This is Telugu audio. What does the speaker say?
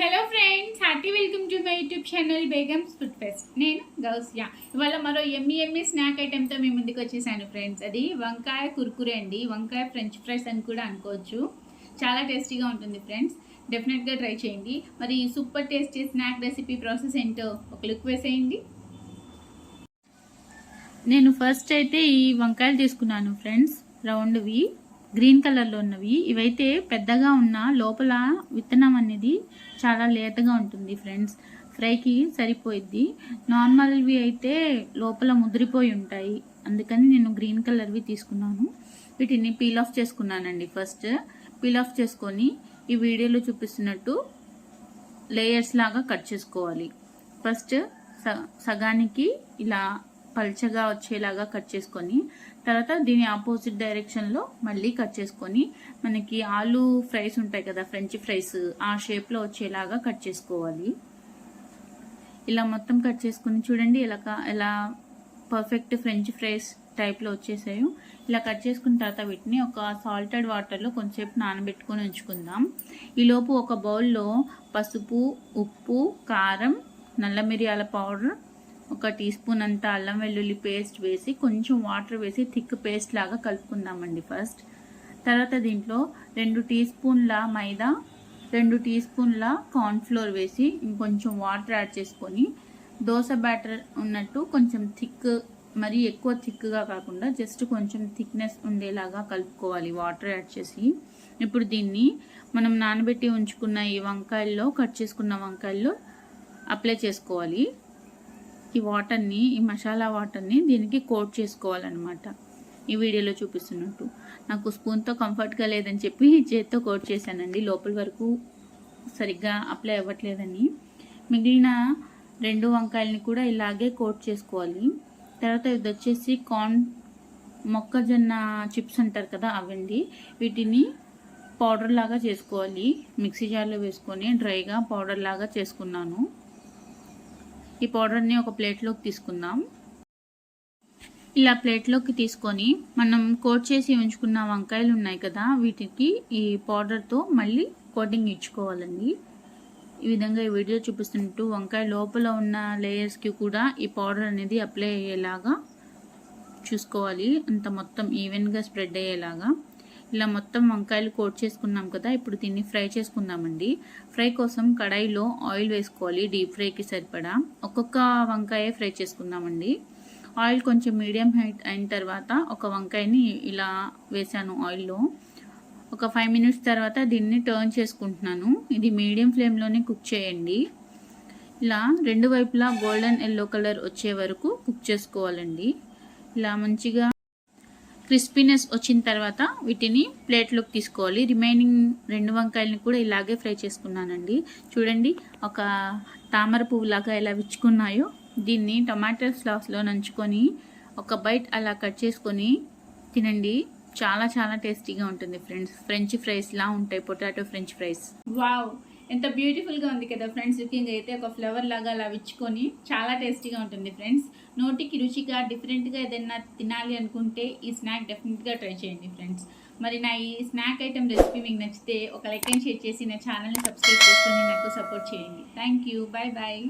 Hello friends happy welcome to my YouTube channel Begums food fest నేను గౌస్యా. ఇవాళ మరో ఎమ్మి ఎమ్మి స్నాక్ ఐటెంతో మేము ముందుకు వచ్చేసాను ఫ్రెండ్స్ అది వంకాయ కుర్కురే అండి. వంకాయ ఫ్రెంచ్ ఫ్రైస్ అని కూడా అనుకోవచ్చు. చాలా టేస్టీగా ఉంటుంది ఫ్రెండ్స్ డెఫినెట్గా ట్రై చేయండి. మరి ఈ super tasty snack recipe process ఏంటో ఒక లుక్ వేసేయండి. నేను ఫస్ట్ అయితే ఈ వంకాయలు తీసుకున్నాను ఫ్రెండ్స్ రౌండ్వి. గ్రీన్ కలర్లో ఉన్నవి. ఇవైతే పెద్దగా ఉన్న లోపల విత్తనం అనేది చాలా లేతగా ఉంటుంది ఫ్రెండ్స్. ఫ్రైకి సరిపోయిద్ది. నార్మల్వి అయితే లోపల ముదిరిపోయి ఉంటాయి. అందుకని నేను గ్రీన్ కలర్వి తీసుకున్నాను. వీటిని పీల్ ఆఫ్ చేసుకున్నానండి ఫస్ట్. పీల్ ఆఫ్ చేసుకొని ఈ వీడియోలో చూపిస్తున్నట్టు లేయర్స్ లాగా కట్ చేసుకోవాలి. ఫస్ట్ సగానికి ఇలా పల్చగా వచ్చేలాగా కట్ చేసుకొని తర్వాత దీని ఆపోజిట్ డైరెక్షన్లో మళ్ళీ కట్ చేసుకొని మనకి ఆలు ఫ్రైస్ ఉంటాయి కదా ఫ్రెంచ్ ఫ్రైస్ ఆ షేప్లో వచ్చేలాగా కట్ చేసుకోవాలి. ఇలా మొత్తం కట్ చేసుకుని చూడండి ఇలా ఎలా పర్ఫెక్ట్ ఫ్రెంచ్ ఫ్రైస్ టైప్లో వచ్చేసాయి. ఇలా కట్ చేసుకున్న తర్వాత వీటిని ఒక సాల్టెడ్ వాటర్లో కొంచెంసేపు నానబెట్టుకొని ఉంచుకుందాం. ఈలోపు ఒక బౌల్లో పసుపు ఉప్పు కారం నల్ల మిరియాల పౌడర్ ఒక టీ స్పూన్ అంత అల్లం వెల్లుల్లి పేస్ట్ వేసి కొంచెం వాటర్ వేసి థిక్ పేస్ట్ లాగా కలుపుకుందామండి ఫస్ట్. తర్వాత దీంట్లో రెండు టీ స్పూన్ల మైదా రెండు టీ స్పూన్ల కార్న్ఫ్లోర్ వేసి ఇంకొంచెం వాటర్ యాడ్ చేసుకొని దోశ బ్యాటర్ ఉన్నట్టు కొంచెం థిక్ మరీ ఎక్కువ థిక్గా కాకుండా జస్ట్ కొంచెం థిక్నెస్ ఉండేలాగా కలుపుకోవాలి వాటర్ యాడ్ చేసి. ఇప్పుడు దీన్ని మనం నానబెట్టి ఉంచుకున్న ఈ వంకాయల్లో కట్ చేసుకున్న వంకాయల్లో అప్లై చేసుకోవాలి. ఈ వాటర్ని ఈ మసాలా వాటర్ని దీనికి కోట్ చేసుకోవాలన్నమాట. ఈ వీడియోలో చూపిస్తున్నట్టు. నాకు స్పూన్తో కంఫర్ట్గా లేదని చెప్పి చేత్తో కోట్ చేశానండి. లోపల వరకు సరిగ్గా అప్లై అవ్వట్లేదని. మిగిలిన రెండు వంకాయలని కూడా ఇలాగే కోట్ చేసుకోవాలి. తర్వాత ఇది వచ్చేసి కార్న్ మొక్కజొన్న చిప్స్ అంటారు కదా అవండి. వీటిని పౌడర్ లాగా చేసుకోవాలి. మిక్సీ జార్లో వేసుకొని డ్రైగా పౌడర్ లాగా చేసుకున్నాను. ఈ పౌడర్ని ఒక ప్లేట్లోకి తీసుకుందాం. ఇలా ప్లేట్లోకి తీసుకొని మనం కోట్ చేసి ఉంచుకున్న వంకాయలు ఉన్నాయి కదా వీటికి ఈ పౌడర్తో మళ్ళీ కోటింగ్ ఇచ్చుకోవాలండి. ఈ విధంగా ఈ వీడియో చూపిస్తున్నట్టు వంకాయ లోపల ఉన్న లేయర్స్కి కూడా ఈ పౌడర్ అనేది అప్లై అయ్యేలాగా చూసుకోవాలి. అంత మొత్తం ఈవెన్గా స్ప్రెడ్ అయ్యేలాగా. ఇలా మొత్తం వంకాయలు కోట్ చేసుకున్నాం కదా ఇప్పుడు దీన్ని ఫ్రై చేసుకుందామండి. ఫ్రై కోసం కడాయిలో ఆయిల్ వేసుకోవాలి డీప్ ఫ్రైకి సరిపడా. ఒక్కొక్క వంకాయ ఫ్రై చేసుకుందామండి. ఆయిల్ కొంచెం మీడియం హైట్ అయిన తర్వాత ఒక వంకాయని ఇలా వేసాను ఆయిల్లో. ఒక ఫైవ్ మినిట్స్ తర్వాత దీన్ని టర్న్ చేసుకుంటున్నాను. ఇది మీడియం ఫ్లేమ్లోనే కుక్ చేయండి. ఇలా రెండు వైపులా గోల్డెన్ ఎల్లో కలర్ వచ్చే వరకు కుక్ చేసుకోవాలండి. ఇలా మంచిగా క్రిస్పీనెస్ వచ్చిన తర్వాత వీటిని ప్లేట్లోకి తీసుకోవాలి. రిమైనింగ్ రెండు వంకాయలని కూడా ఇలాగే ఫ్రై చేసుకున్నానండి. చూడండి ఒక తామర పువ్వులాగా ఎలా విచ్చుకున్నాయో. దీన్ని టొమాటో సాస్లో నంచుకొని ఒక బైట్ అలా కట్ చేసుకొని తినండి. చాలా చాలా టేస్టీగా ఉంటుంది ఫ్రెండ్స్. ఫ్రెంచ్ ఫ్రైస్లా ఉంటాయి పొటాటో ఫ్రెంచ్ ఫ్రైస్. వావ్! ఎంత బ్యూటిఫుల్గా ఉంది కదా ఫ్రెండ్స్ లుకింగ్ అయితే ఒక ఫ్లవర్ లాగా అలా విచ్చుకొని చాలా టేస్టీగా ఉంటుంది ఫ్రెండ్స్ నోటికి రుచిగా డిఫరెంట్గా ఏదైనా తినాలి అనుకుంటే ఈ స్నాక్ డెఫినెట్గా ట్రై చేయండి ఫ్రెండ్స్ మరి నా ఈ స్నాక్ ఐటెం రెసిపీ మీకు నచ్చితే ఒక లైక్ అండ్ షేర్ చేసి నా ఛానల్ని సబ్స్క్రైబ్ చేసుకొని నాకు సపోర్ట్ చేయండి. Thank you bye bye